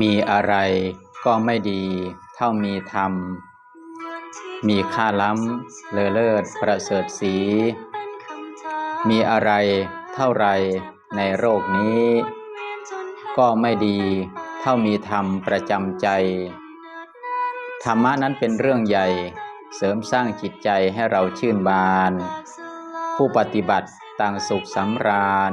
มีอะไรก็ไม่ดีเท่ามีธรรม มีค่าล้ำเลอเลิศประเสริฐสี มีอะไรเท่าไรในโลกนี้ ก็ไม่ดีเท่ามีธรรมประจำใจ ธรรมะนั้นเป็นเรื่องใหญ่เสริมสร้างจิตใจให้เราชื่นบาน ผู้ปฏิบัติต่างสุขสำราญ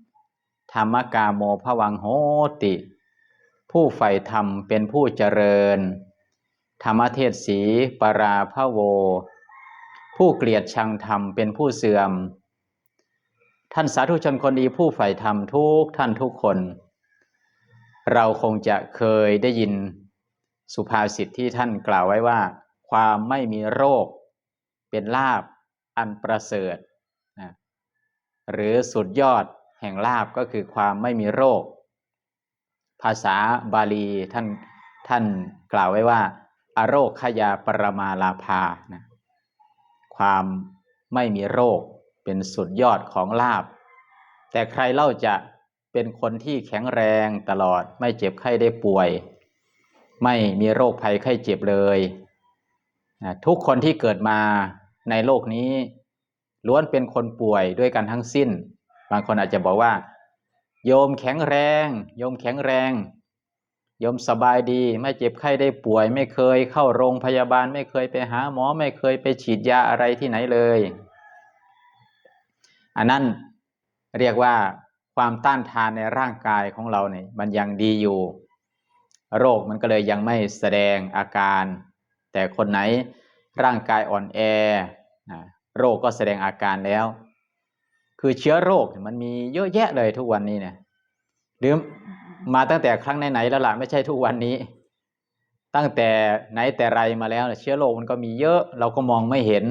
ธรรมกาโมภวังโหติ ผู้ใฝ่ธรรมเป็นผู้เจริญ ธรรมเทศสีปราพะโว ผู้เกลียดชังธรรมเป็นผู้เสื่อม ท่านสาธุชนคนดีผู้ใฝ่ธรรมทุกท่านทุกคน เราคงจะเคยได้ยินสุภาษิตที่ท่านกล่าวไว้ว่า ความไม่มีโรค เป็นลาบอันประเสริฐนะหรือสุดยอด แห่งลาบก็คือความไม่มีโรค ภาษาบาลีท่านท่านกล่าวไว้ว่า อโรคขยาปรมาลาภานะความไม่มีโรคเป็นสุดยอดของลาบ แต่ใครเล่าจะเป็นคนที่แข็งแรงตลอดไม่เจ็บไข้ได้ป่วย ไม่มีโรคภัยไข้เจ็บเลยนะทุกคนที่เกิดมาในโลกนี้ ล้วนเป็นคนป่วยด้วยกันทั้งสิ้น บางคนอาจจะบอกว่า โยมแข็งแรง โยมแข็งแรง โยมสบายดี ไม่เจ็บไข้ได้ป่วย ไม่เคยเข้าโรงพยาบาล ไม่เคยไปหาหมอ ไม่เคยไปฉีดยาอะไรที่ไหนเลย อันนั้นเรียกว่าความต้านทานในร่างกายของเราเนี่ยมันยังดีอยู่ โรคมันก็เลยยังไม่แสดงอาการ แต่คนไหนร่างกายอ่อนแอ โรคก็แสดงอาการแล้ว คือเชื้อโรคมันมีเยอะแยะเลยทุกวันนี้เนี่ยหรือมาตั้งแต่ครั้งไหนๆแล้วล่ะไม่ใช่ทุกวันนี้ ตั้งแต่ไหนแต่ไรมาแล้วเชื้อโรคมันก็มีเยอะเราก็มองไม่เห็น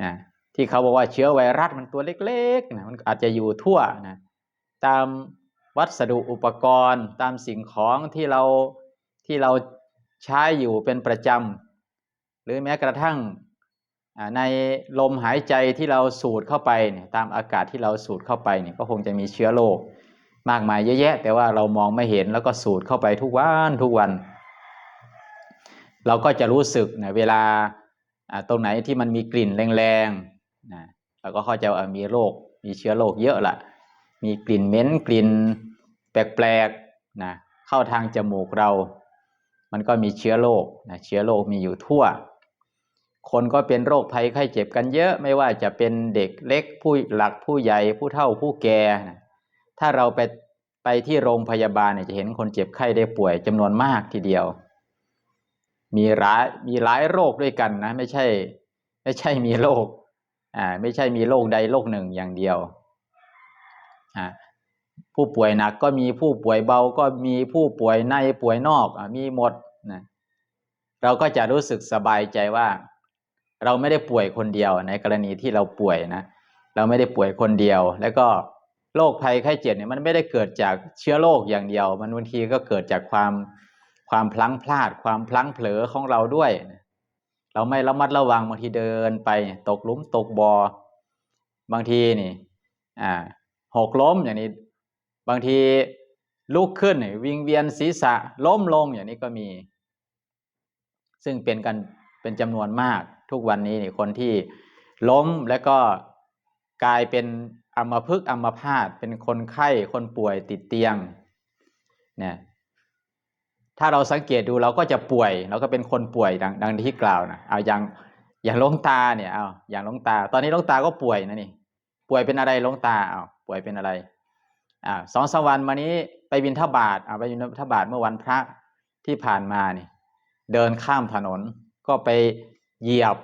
นะที่เขาบอกว่าเชื้อไวรัสมันตัวเล็กๆนะมันอาจจะอยู่ทั่วนะตามวัสดุอุปกรณ์ ตามสิ่งของที่เราที่เราใช้อยู่เป็นประจำหรือแม้กระทั่ง ในลมหายใจที่เราสูดเข้าไปเนี่ยตามอากาศที่เราสูดเข้าไปเนี่ยก็คงจะมีเชื้อโรคมากมายเยอะแยะ แต่ว่าเรามองไม่เห็นแล้วก็สูดเข้าไปทุกวันทุกวัน เราก็จะรู้สึกนะเวลาตรงไหนที่มันมีกลิ่นแรงๆนะเราก็เข้าใจว่ามีโรคมีเชื้อโรคเยอะละมีกลิ่นเหม็นกลิ่นแปลกๆนะเข้าทางจมูกเรา มันก็มีเชื้อโรคนะเชื้อโรคมีอยู่ทั่ว คนก็เป็นโรคภัยไข้เจ็บกันเยอะไม่ว่าจะเป็นเด็กเล็กผู้หลักผู้ใหญ่ผู้เฒ่าผู้แก่ถ้าเราไปไปที่โรงพยาบาลเนี่ยจะเห็นคนเจ็บไข้ได้ป่วยจำนวนมากทีเดียว มีหลายมีหลายโรคด้วยกันนะ ไม่ใช่ ไม่ใช่มีโรคอ่าไม่ใช่มีโรคใดโรคหนึ่งอย่างเดียวอ่าผู้ป่วยหนักก็มีผู้ป่วยเบาก็มีผู้ป่วยในป่วยนอกอมีหมดนะเราก็จะรู้สึกสบายใจว่า เราไม่ได้ป่วยคนเดียวในกรณีที่เราป่วยนะ เราไม่ได้ป่วยคนเดียว แล้วก็โรคภัยไข้เจ็บเนี่ยมันไม่ได้เกิดจากเชื้อโรคอย่างเดียว มันบางทีก็เกิดจากความความพลั้งพลาด ความพลั้งเผลอของเราด้วย เราไม่ระมัดระวังบางทีเดินไป ตกหลุมตกบอ่อบางทีนี่ อ่าหกล้มอย่างนี้ บางทีลุกขึ้นวิงเวียนศีรษะล้มลงอย่างนี้ก็มี ซึ่งเป็นกันเป็นจำนวนมาก ทุกวันนี้นี่คนที่ล้มแล้วก็กลายเป็นอัมพฤกษ์อัมพาตเป็นคนไข้คนป่วยติดเตียงเนี่ยถ้าเราสังเกตดูเราก็จะป่วย เราก็เป็นคนป่วยดังดังที่กล่าวนะเอาอย่างอย่างลงตาเนี่ยเอาอย่างลงตา ตอนนี้ลงตาก็ป่วยนะนี่ ป่วยเป็นอะไรลงตาเอาป่วยเป็นอะไรอ่าสองสามวันมานี้ไปบินทบาทเอาไปบินทบาทเมื่อวันพระที่ผ่านมานี่ เดินข้ามถนนก็ไป เหยียบ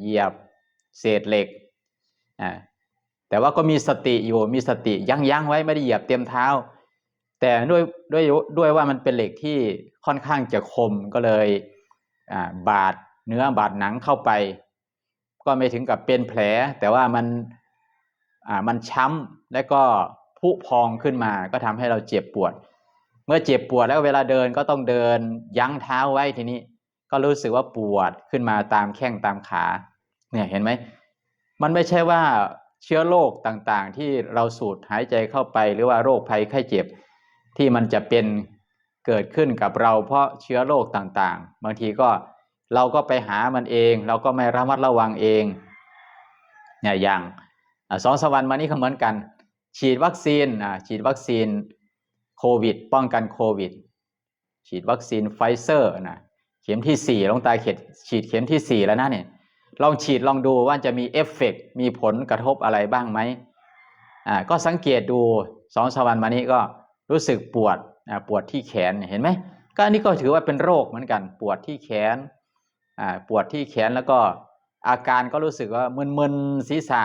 เหยียบเศษเหล็กแต่ว่าก็มีสติอยู่มีสติยั้งยั้งไว้ไม่ได้เหยียบเต็มเท้า แต่ด้วยด้วยด้วยว่ามันเป็นเหล็กที่ค่อนข้างจะคมก็เลยบาดเนื้อบาดหนังเข้าไป ก็ไม่ถึงกับเป็นแผล แต่ว่ามันมันช้ำและก็พุพองขึ้นมาก็ทำให้เราเจ็บปวด เมื่อเจ็บปวดแล้วเวลาเดินก็ต้องเดินยั้งเท้าไว้ทีนี้ ก็รู้สึกว่าปวดขึ้นมาตามแข้งตามขา เนี่ยเห็นไหม มันไม่ใช่ว่าเชื้อโรคต่างๆ ที่เราสูดหายใจเข้าไป หรือว่าโรคภัยไข้เจ็บ ที่มันจะเป็นเกิดขึ้นกับเราเพราะเชื้อโรคต่างๆ บางทีก็เราก็ไปหามันเอง เราก็ไม่ระมัดระวังเองเนี่ยอย่างสองสามวันมานี้ก็เหมือนกัน ฉีดวัคซีนอ่าฉีดวัคซีนโควิด ป้องกันโควิด ฉีดวัคซีนไฟเซอร์นะ ข็มที่สี่ลงตาเข็ดฉีดเข็มที่สี่แล้วนะเนี่ยลองฉีดลองดูว่าจะมีเอฟเฟกต์มีผลกระทบอะไรบ้างไหมอ่าก็สังเกตดูสองสวันมานี้ก็รู้สึกปวดอ่าปวดที่แขนเนี่ยเห็นไหมก็อันนี้ก็ถือว่าเป็นโรคเหมือนกัน ปวดที่แขนอ่าปวดที่แขนแล้วก็อาการก็รู้สึกว่ามึนๆศีรษะ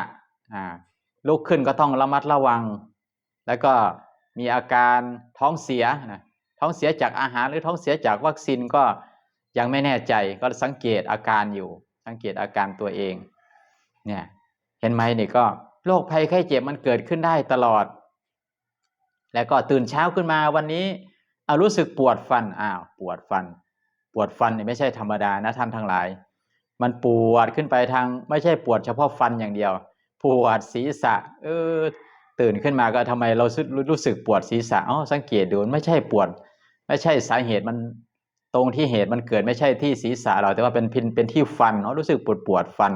อ่าลุกขึ้นก็ต้องระมัดระวัง แล้วก็มีอาการท้องเสียนะท้องเสียจากอาหารหรือท้องเสียจากวัคซีนก็ ยังไม่แน่ใจก็สังเกตอาการอยู่ สังเกตอาการตัวเองเนี่ยเห็นไหมนี่ก็โรคภัยไข้เจ็บมันเกิดขึ้นได้ตลอด แล้วก็ตื่นเช้าขึ้นมาวันนี้เอารู้สึกปวดฟันอ้าวปวดฟัน ปวดฟันนี่ไม่ใช่ธรรมดานะท่านทั้งหลาย มันปวดขึ้นไปทางไม่ใช่ปวดเฉพาะฟันอย่างเดียว ปวดศีรษะ เออตื่นขึ้นมาก็ทำไมเรารู้รู้สึกปวดศีรษะอ๋อสังเกตดูไม่ใช่ปวด ไม่ใช่สาเหตุมัน ตรงที่เหตุมันเกิดไม่ใช่ที่ศีรษะเราแต่ว่าเป็นเป็นเป็นที่ฟันเนาะรู้สึกปวดปวดฟัน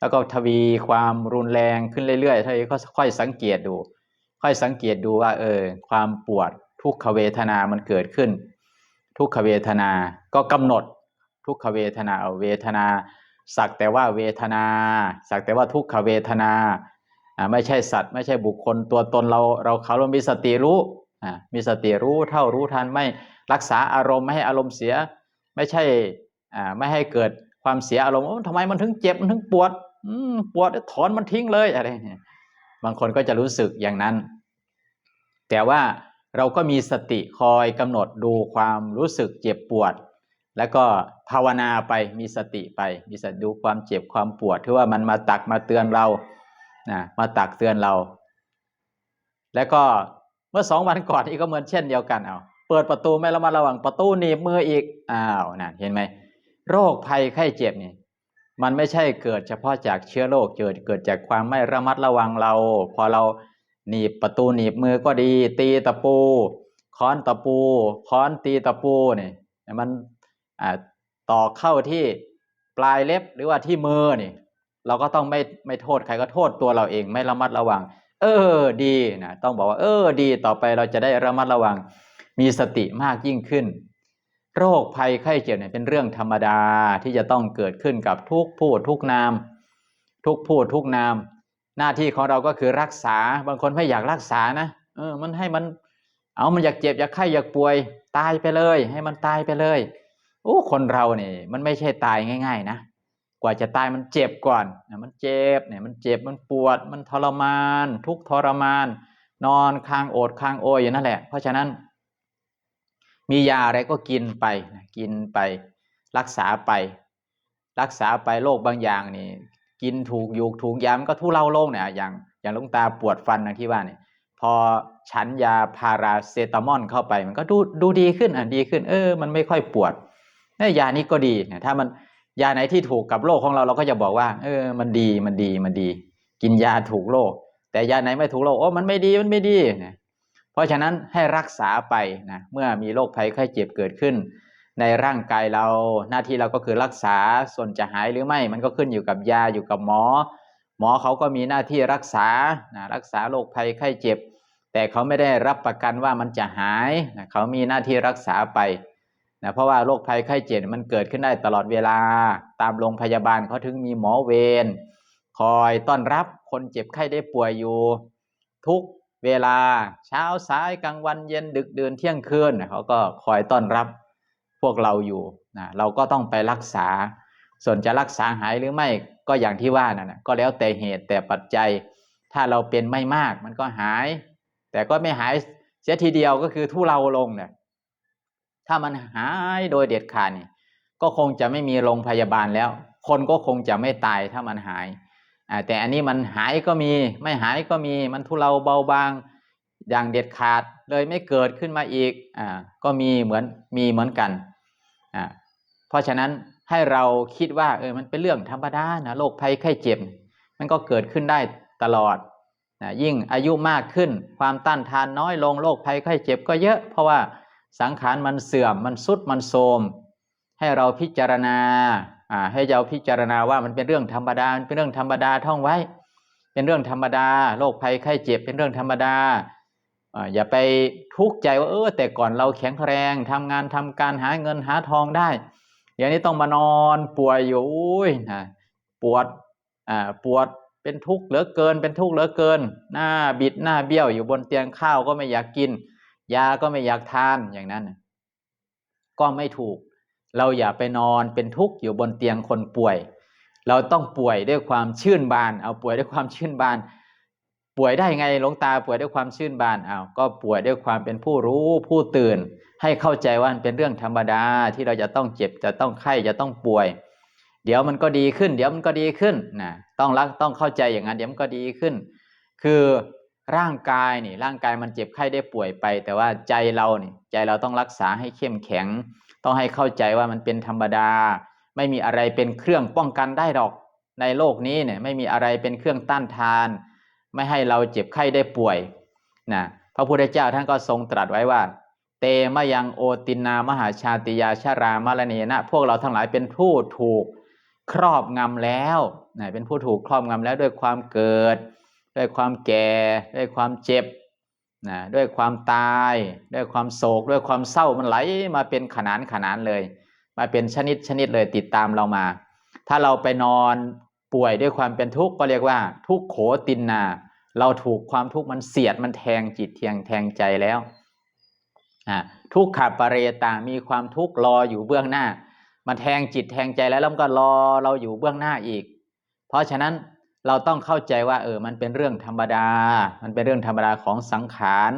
แล้วก็ทวีความรุนแรงขึ้นเรื่อยๆท่านก็ค่อยสังเกตดู ค่อยสังเกตดูว่าเออความปวดทุกขเวทนามันเกิดขึ้น ทุกขเวทนาก็กำหนดทุกขเวทนาเอาเวทนา สักแต่ว่าเวทนา สักแต่ว่าทุกขเวทนาไม่ใช่สัตว์ ไม่ใช่บุคคลตัวตนเราเราเขาเรามีสติรู้ มีสติรู้เท่ารู้ทันไม่รักษาอารมณ์ไม่ให้อารมณ์เสีย ไม่ใช่ไม่ให้เกิดความเสียอารมณ์ทำไมมันถึงเจ็บมันถึงปวดปวดถอนมันทิ้งเลยอะไรเนี่ยบางคนก็จะรู้สึกอย่างนั้น แต่ว่าเราก็มีสติคอยกำหนดดูความรู้สึกเจ็บปวด แล้วก็ภาวนาไปมีสติไป มีสติดูความเจ็บความปวดที่ว่ามันมาตักมาเตือนเรานะมาตักเตือนเรา แล้วก็ เมื่อสองวันก่อนนี่ก็เหมือนเช่นเดียวกันเอาเปิดประตูไม่ระมัดระวังประตูหนีบมืออีกอ้าวนั่นเห็นไหมโรคภัยไข้เจ็บนี่มันไม่ใช่เกิดเฉพาะจากเชื้อโรคเกิดเกิดจากความไม่ระมัดระวังเรา พอเราหนีบประตูหนีบมือก็ดี ตีตะปูค้อนตะปูค้อนตีตะปูนี่มันต่อเข้าที่ปลายเล็บหรือว่าที่มือนี่ เราก็ต้องไม่ไม่โทษใครก็โทษตัวเราเอง ไม่ระมัดระวัง เออดีนะต้องบอกว่า เออดีต่อไปเราจะได้ระมัดระวัง มีสติมากยิ่งขึ้น โรคภัยไข้เจ็บเนี่ยเป็นเรื่องธรรมดาที่จะต้องเกิดขึ้นกับทุกผู้ทุกนาม ทุกผู้ทุกนาม หน้าที่ของเราก็คือรักษาบางคนไม่อยากรักษานะเออมันให้มันเอามันอยากเจ็บอยากไข้อยากป่วย ตายไปเลย ให้มันตายไปเลยโอ้คนเราเนี่ยมันไม่ใช่ตายง่าย ๆ นะ กว่าจะตายมันเจ็บก่อนมันเจ็บเนี่ยมันเจ็บมันปวด มันทรมาน ทุกทรมาน นอนคางโอดคางโอยอยู่นั่นแหละ เพราะฉะนั้น มียาอะไรก็กินไปกินไปรักษาไป รักษาไปโรคบางอย่างนี่ กินถูกยูกถูกยามันก็ทุเลาลงเนี่ยอย่างอย่างลุงตาปวดฟันนะที่ว่าเนี่ยพอฉันยาพาราเซตามอลเข้าไป มันก็ดูดูดีขึ้นอะดีขึ้น เออ มันไม่ค่อยปวดเนี่ยยานี้ก็ดีเนี่ยถ้ามัน ยาไหนที่ถูกกับโรคของเราเราก็จะบอกว่า เออ มันดีมันดีมันดี กินยาถูกโรคแต่ยาไหนไม่ถูกโรคโอ้มันไม่ดีมันไม่ดีเนี่ยเพราะฉะนั้นให้รักษาไปนะเมื่อมีโรคภัยไข้เจ็บเกิดขึ้น ในร่างกายเราหน้าที่เราก็คือรักษาส่วนจะหายหรือไม่ มันก็ขึ้นอยู่กับยาอยู่กับหมอ หมอเขาก็มีหน้าที่รักษานะรักษาโรคภัยไข้เจ็บ แต่เขาไม่ได้รับประกันว่ามันจะหายนะเขามีหน้าที่รักษาไป นะเพราะว่าโรคภัยไข้เจ็บมันเกิดขึ้นได้ตลอดเวลา ตามโรงพยาบาลเขาถึงมีหมอเวรคอยต้อนรับคนเจ็บไข้ได้ป่วยอยู่ ทุกเวลาเช้าสายกลางวันเย็นดึกเดื่นเที่ยงคืนเขาก็คอยต้อนรับพวกเราอยู่นะเราก็ต้องไปรักษา ส่วนจะรักษาหายหรือไม่ก็อย่างที่ว่านั่นนะก็แล้วแต่เหตุแต่ปัจจัย ถ้าเราเป็นไม่มากมันก็หาย แต่ก็ไม่หายเสียทีเดียวก็คือทุเลาลงเนี่ย ถ้ามันหายโดยเด็ดขาดนี่ก็คงจะไม่มีโรงพยาบาลแล้ว คนก็คงจะไม่ตายถ้ามันหายแต่อันนี้มันหายก็มีไม่หายก็มีมันทุเลาเบาบางอย่างเด็ดขาดเลยไม่เกิดขึ้นมาอีกอ่าก็มีเหมือนมีเหมือนกันอ่าเพราะฉะนั้นให้เราคิดว่าเออมันเป็นเรื่องธรรมดานะโรคภัยไข้เจ็บ มันก็เกิดขึ้นได้ตลอดนะยิ่งอายุมากขึ้นความต้านทานน้อยลงโรคภัยไข้เจ็บก็เยอะ เพราะว่า สังขารมันเสื่อมมันสุดมันโทมให้เราพิจารณาอ่าให้เราพิจารณาว่ามันเป็นเรื่องธรรมดามันเป็นเรื่องธรรมดาท่องไว้ เป็นเรื่องธรรมดาโรคภัยไข้เจ็บเป็นเรื่องธรรมดาอย่าไปทุกข์ใจว่าเออแต่ก่อนเราแข็งแรงทำงานทำการหาเงินหาทองได้เดี๋ยวนี้ต้องมานอนป่วยอยู่อุ้ยนะปวดอ่าปวดเป็นทุกข์เหลือเกิน เป็นทุกข์เหลือเกิน หน้าบิดหน้าเบี้ยวอยู่บนเตียงข้าวก็ไม่อยากกิน ยาก็ไม่อยากทานอย่างนั้น ก็ไม่ถูก เราอย่าไปนอนเป็นทุกข์อยู่บนเตียงคนป่วย เราต้องป่วยด้วยความชื่นบาน เอาป่วยด้วยความชื่นบาน ป่วยได้ไงหลวงตาป่วยด้วยความชื่นบานเอาก็ป่วยด้วยความเป็นผู้รู้ผู้ตื่น ให้เข้าใจว่ามันเป็นเรื่องธรรมดาที่เราจะต้องเจ็บจะต้องไข้จะต้องป่วย เดี๋ยวมันก็ดีขึ้น เดี๋ยวมันก็ดีขึ้นนะต้องรักต้องเข้าใจอย่างนั้นเดี๋ยวมันก็ดีขึ้น คือ ร่างกายนี่ร่างกายมันเจ็บไข้ได้ป่วยไป แต่ว่าใจเรานี่ใจเราต้องรักษาให้เข้มแข็ง ต้องให้เข้าใจว่ามันเป็นธรรมดา ไม่มีอะไรเป็นเครื่องป้องกันได้หรอกในโลกนี้เนี่ยไม่มีอะไรเป็นเครื่องต้านทาน ไม่ให้เราเจ็บไข้ได้ป่วยนะพระพุทธเจ้าท่านก็ทรงตรัสไว้ว่า เตมยังโอตินามหาชาติยาชารามรเนนะ พวกเราทั้งหลายเป็นผู้ถูกครอบงำแล้วนะเป็นผู้ถูกครอบงำแล้วด้วยความเกิด ด้วยความแก่ ด้วยความเจ็บนะด้วยความตาย ด้วยความโศก ด้วยความเศร้ามันไหลมาเป็นขนานขนานเลย มาเป็นชนิดชนิดเลยติดตามเรามา ถ้าเราไปนอนป่วยด้วยความเป็นทุกข์ก็เรียกว่า ทุกขโขตินนา เราถูกความทุกข์มันเสียดมันแทงจิตเทียงแทงใจแล้วทุกขับปเรตามีความทุกข์รออยู่เบื้องหน้า มันแทงจิตแทงใจแล้วแล้วมันก็รอเราอยู่เบื้องหน้าอีก เพราะฉะนั้น เราต้องเข้าใจว่าเออมันเป็นเรื่องธรรมดา มันเป็นเรื่องธรรมดาของสังขาร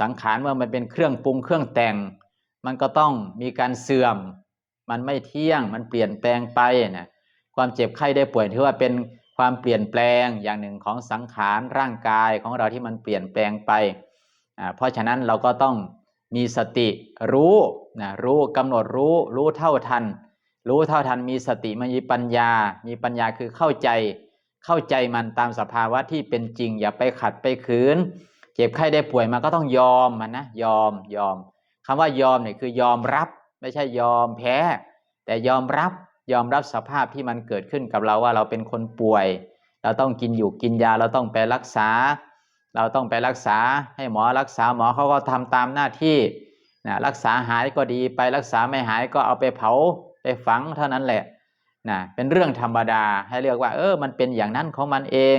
สังขารเมื่อมันเป็นเครื่องปรุงเครื่องแต่ง มันก็ต้องมีการเสื่อม มันไม่เที่ยงมันเปลี่ยนแปลงไปนะความเจ็บไข้ได้ป่วยถือว่าเป็นความเปลี่ยนแปลงอย่างหนึ่งของสังขารร่างกายของเราที่มันเปลี่ยนแปลงไปเพราะฉะนั้นเราก็ต้องมีสติรู้นะรู้กำหนดรู้รู้เท่าทัน รู้เท่าทันมีสติมีปัญญา มีปัญญาคือเข้าใจ เข้าใจมันตามสภาวะที่เป็นจริง อย่าไปขัดไปขืน เจ็บไข้ได้ป่วยมาก็ต้องยอมมันนะยอมยอมคำว่ายอมเนี่ยคือยอมรับ ไม่ใช่ยอมแพ้ แต่ยอมรับยอมรับสภาพที่มันเกิดขึ้นกับเราว่าเราเป็นคนป่วย เราต้องกินอยู่กินยาเราต้องไปรักษา เราต้องไปรักษาให้หมอรักษาหมอเขาก็ทำตามหน้าที่นะรักษาหายก็ดีไปรักษาไม่หายก็เอาไปเผาไปฝังเท่านั้นแหละ นะเป็นเรื่องธรรมดาให้เรียกว่า เออ มันเป็นอย่างนั้นของมันเอง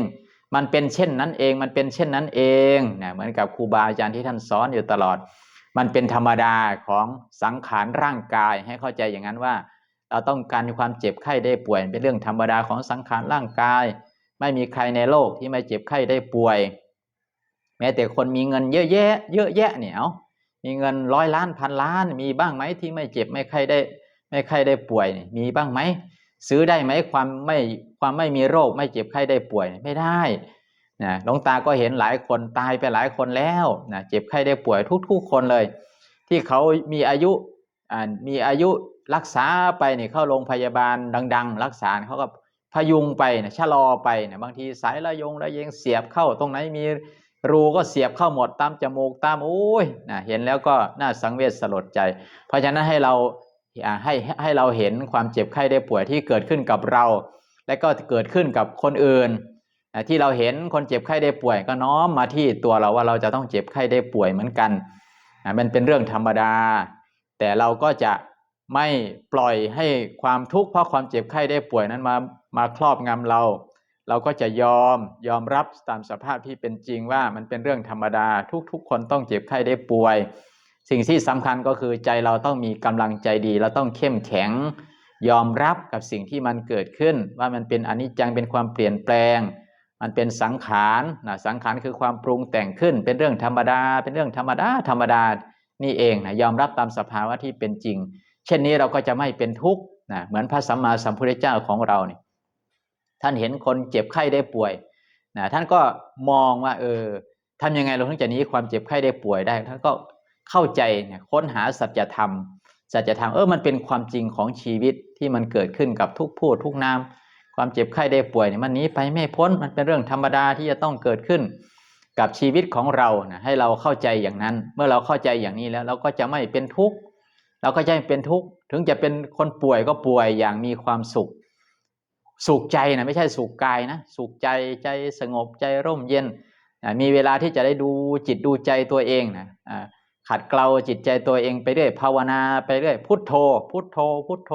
มันเป็นเช่นนั้นเอง มันเป็นเช่นนั้นเองนะเหมือนกับครูบาอาจารย์ที่ท่านสอนอยู่ตลอด มันเป็นธรรมดาของสังขารร่างกายให้เข้าใจอย่างนั้นว่า เราต้องการความเจ็บไข้ได้ป่วย เป็นเรื่องธรรมดาของสังขารร่างกาย ไม่มีใครในโลกที่ไม่เจ็บไข้ได้ป่วย แม้แต่คนมีเงินเยอะแยะ เยอะแยะเนี่ยมีเงินร้อยล้านพันล้าน มีบ้างไหมที่ไม่เจ็บไม่ไข้ได้ ไม่ไข้ได้ป่วย มีบ้างไหม ซื้อได้ไหมความไม่ความไม่มีโรคไม่เจ็บไข้ได้ป่วยไม่ได้นะหลวงตาก็เห็นหลายคนตายไปหลายคนแล้วนะเจ็บไข้ได้ป่วยทุก ๆ คนเลย ที่เขามีอายุอ่ามีอายุรักษาไปเนี่ยเข้าโรงพยาบาลดัง ๆ รักษาเขาก็พยุงไปนะชะลอไปนะบางทีสายระยงระเยงเสียบเข้าตรงไหนมีรูก็เสียบเข้าหมดตามจมูกตามโอ้ยนะเห็นแล้วก็น่าสังเวชสลดใจ เพราะฉะนั้นให้เรา ให้ให้เราเห็นความเจ็บไข้ได้ป่วยที่เกิดขึ้นกับเรา และก็เกิดขึ้นกับคนอื่น ที่เราเห็นคนเจ็บไข้ได้ป่วย ก็น้อมมาที่ตัวเราว่าเราจะต้องเจ็บไข้ได้ป่วยเหมือนกันมันเป็นเรื่องธรรมดา แต่เราก็จะไม่ปล่อยให้ความทุกข์เพราะความเจ็บไข้ได้ป่วยนั้นมามาครอบงำเรา เราก็จะยอมยอมรับตามสภาพที่เป็นจริงว่ามันเป็นเรื่องธรรมดาทุกๆ คนต้องเจ็บไข้ได้ป่วย สิ่งที่สำคัญก็คือใจเราต้องมีกำลังใจดี เราต้องเข้มแข็ง ยอมรับกับสิ่งที่มันเกิดขึ้น ว่ามันเป็นอนิจจังเป็นความเปลี่ยนแปลง มันเป็นสังขารนะสังขารคือความปรุงแต่งขึ้น เป็นเรื่องธรรมดา เป็นเรื่องธรรมดาธรรมดานี่เองนะยอมรับตามสภาวะที่เป็นจริง เช่นนี้เราก็จะไม่เป็นทุกข์นะเหมือนพระสัมมาสัมพุทธเจ้าของเราเนี่ยท่านเห็นคนเจ็บไข้ได้ป่วยนะท่านก็มองว่าเออทำยังไงเราถึงจะหนีความเจ็บไข้ได้ป่วยได้ท่านก็ เข้าใจเนี่ยค้นหาสัจธรรม สัจธรรมเออมันเป็นความจริงของชีวิตที่มันเกิดขึ้นกับทุกผู้ทุกนามความเจ็บไข้ได้ป่วยเนี่ยมันหนีไปไม่พ้นมันเป็นเรื่องธรรมดาที่จะต้องเกิดขึ้น กับชีวิตของเรานะให้เราเข้าใจอย่างนั้น เมื่อเราเข้าใจอย่างนี้แล้ว เราก็จะไม่เป็นทุกข์เราก็จะไม่เป็นทุกข์ถึงจะเป็นคนป่วยก็ป่วยอย่างมีความสุข สุขใจนะไม่ใช่สุขกายนะสุขใจใจสงบใจร่มเย็นนะมีเวลาที่จะได้ดูจิตดูใจตัวเองนะอ่า ขัดเกลาจิตใจตัวเองไปเรื่อยภาวนาไปเรื่อยพุทโธ พุทโธ พุทโธ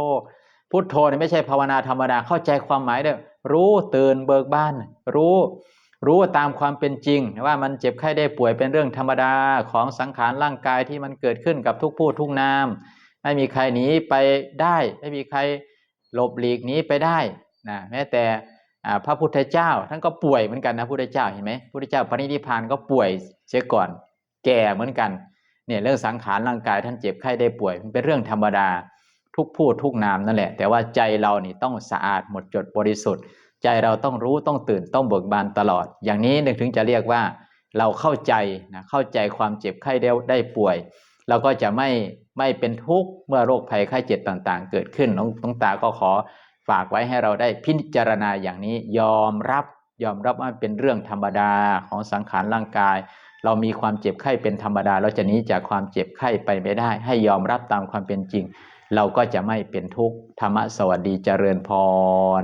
พุทโธนี่ไม่ใช่ภาวนาธรรมดาเข้าใจความหมายด้รู้ตื่นเบิกบานรู้ รู้ตามความเป็นจริง ว่ามันเจ็บไข้ได้ป่วยเป็นเรื่องธรรมดาของสังขารร่างกายที่มันเกิดขึ้นกับทุกผู้ทุกนาม ไม่มีใครหนีไปได้ ไม่มีใครหลบหลีกหนีไปได้นะแม้แต่พระพุทธเจ้าท่านก็ป่วยเหมือนกันนะพุทธเจ้าเห็นไหมพุทธเจ้าปรินิพพานก็ป่วยเสียก่อน แก่เหมือนกัน เนี่ยเรื่องสังขารร่างกายท่านเจ็บไข้ได้ป่วยมันเป็นเรื่องธรรมดาทุกผู้ทุกนามนั่นแหละ แต่ว่าใจเรานี่ต้องสะอาดหมดจดบริสุทธิ์ ใจเราต้องรู้ต้องตื่นต้องเบิกบานตลอด อย่างนี้นึกถึงจะเรียกว่าเราเข้าใจนะเข้าใจความเจ็บไข้ได้ได้ป่วย เราก็จะไม่ไม่เป็นทุกข์เมื่อโรคภัยไข้เจ็บต่างๆ เกิดขึ้นน้องน้องตาก็ขอฝากไว้ให้เราได้พิจารณาอย่างนี้ยอมรับยอมรับว่าเป็นเรื่องธรรมดาของสังขารร่างกาย เรามีความเจ็บไข้เป็นธรรมดา เราจะหนีจากความเจ็บไข้ไปไม่ได้ ให้ยอมรับตามความเป็นจริง เราก็จะไม่เป็นทุกข์ธรรมะสวัสดีเจริญพร